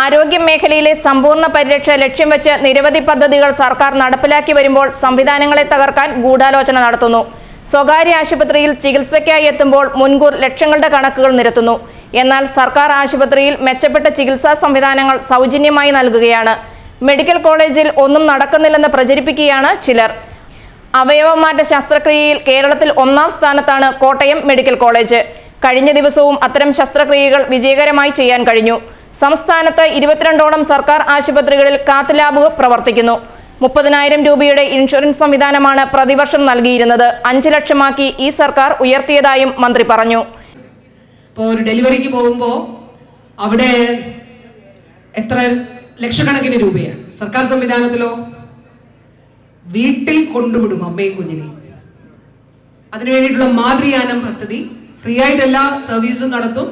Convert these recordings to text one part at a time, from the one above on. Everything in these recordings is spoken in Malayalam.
ആരോഗ്യ മേഖലയിലെ സമ്പൂർണ പരിരക്ഷ ലക്ഷ്യം വെച്ച് നിരവധി പദ്ധതികൾ സർക്കാർ നടപ്പിലാക്കി വരുമ്പോൾ സംവിധാനങ്ങളെ തകർക്കാൻ ഗൂഢാലോചന നടത്തുന്നു. സ്വകാര്യ ആശുപത്രിയിൽ ചികിത്സയ്ക്കായി എത്തുമ്പോൾ മുൻകൂർ ലക്ഷങ്ങളുടെ കണക്കുകൾ നിരത്തുന്നു. എന്നാൽ സർക്കാർ ആശുപത്രിയിൽ മെച്ചപ്പെട്ട ചികിത്സാ സംവിധാനങ്ങൾ സൗജന്യമായി നൽകുകയാണ്. മെഡിക്കൽ കോളേജിൽ ഒന്നും നടക്കുന്നില്ലെന്ന് പ്രചരിപ്പിക്കുകയാണ് ചിലർ. അവയവമാറ്റ ശസ്ത്രക്രിയയിൽ കേരളത്തിൽ ഒന്നാം സ്ഥാനത്താണ് കോട്ടയം മെഡിക്കൽ കോളേജ്. കഴിഞ്ഞ ദിവസവും അത്തരം ശസ്ത്രക്രിയകൾ വിജയകരമായി ചെയ്യാൻ കഴിഞ്ഞു. സംസ്ഥാനത്ത് ഇരുപത്തിരണ്ടോളം സർക്കാർ ആശുപത്രികളിൽ കാത്ത് പ്രവർത്തിക്കുന്നു. മുപ്പതിനായിരം രൂപയുടെ ഇൻഷുറൻസ് സംവിധാനമാണ് പ്രതിവർഷം നൽകിയിരുന്നത്. അഞ്ചു ലക്ഷമാക്കി ഈ സർക്കാർ ഉയർത്തിയതായും മന്ത്രി പറഞ്ഞു. ഒരു ഡെലിവറിക്ക് പോകുമ്പോൾ അവിടെ എത്ര ലക്ഷക്കണക്കിന് രൂപയാണ്? സർക്കാർ സംവിധാനത്തിലോ? വീട്ടിൽ കൊണ്ടുവിടും അമ്മയും കുഞ്ഞിനെയും. അതിനു വേണ്ടിയിട്ടുള്ള മാതൃയാനം പദ്ധതി ഫ്രീ ആയിട്ട് എല്ലാ സർവീസും നടത്തും.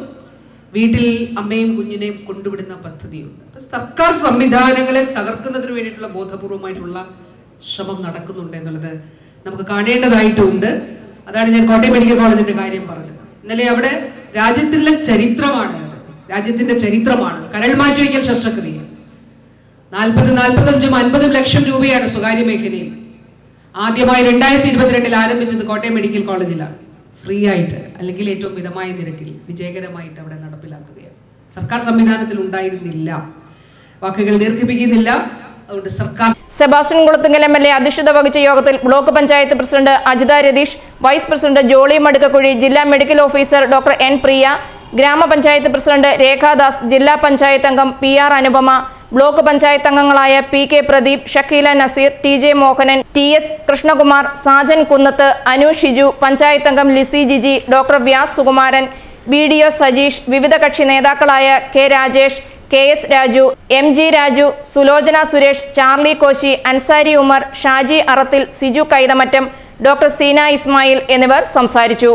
വീട്ടിൽ അമ്മയും കുഞ്ഞിനെയും കൊണ്ടുവിടുന്ന പദ്ധതിയുണ്ട്. അപ്പൊ സർക്കാർ സംവിധാനങ്ങളെ തകർക്കുന്നതിന് വേണ്ടിയിട്ടുള്ള ബോധപൂർവമായിട്ടുള്ള ശ്രമം നടക്കുന്നുണ്ട് എന്നുള്ളത് നമുക്ക് കാണേണ്ടതായിട്ടുണ്ട്. അതാണ് ഞാൻ കോട്ടയം മെഡിക്കൽ കോളേജിന്റെ കാര്യം പറഞ്ഞത്. ഇന്നലെ അവിടെ രാജ്യത്തിലെ ചരിത്രമാണ് രാജ്യത്തിന്റെ ചരിത്രമാണ്. കരൾ മാറ്റിവെക്കൽ ശസ്ത്രക്രിയ. നാൽപ്പത് നാൽപ്പത്തഞ്ചും അൻപതും ലക്ഷം രൂപയാണ് സ്വകാര്യ മേഖലയിൽ. ആദ്യമായി രണ്ടായിരത്തി ഇരുപത്തിരണ്ടിൽ ആരംഭിച്ചത് കോട്ടയം മെഡിക്കൽ കോളേജിലാണ്. ഫ്രീ ആയിട്ട് അല്ലെങ്കിൽ ഏറ്റവും മിതമായ നിരക്കിൽ വിജയകരമായിട്ട് അവിടെ നടപ്പിലാക്കുകയാണ്. സർക്കാർ സംവിധാനത്തിൽ ഉണ്ടായിരുന്നില്ല. വാക്കുകൾ ദീർഘിപ്പിക്കുന്നില്ല. അതുകൊണ്ട് സർക്കാർ Sebastian Kulathunkal M L A അധ്യക്ഷത വഹിച്ച യോഗത്തിൽ block panchayat president Ajitha Ratheesh vice president Jolly Madukkakuzhi ജില്ലാ medical officer doctor N Priya ഗ്രാമപഞ്ചായത്ത് പ്രസിഡന്റ് രേഖാദാസ് ജില്ലാ പഞ്ചായത്ത് അംഗം P R Anupama block panchayat അംഗങ്ങളായ P K Pradeep Shakeela Naseer T J Mohanan T S Krishnakumar Sajan Kunnath Anu Shiju panchayat അംഗം Lissy Jiji doctor Vyas Sukumaran B D O Sajeesh വിവിധ കക്ഷി നേതാക്കളായ K Rajesh K S Raju M G Raju Sulochana Suresh Charlie Koshy Ansari Umar Shaji Arathil Siju Kaithamattam doctor Seena Ismail എന്നിവർ സംസാരിച്ചു.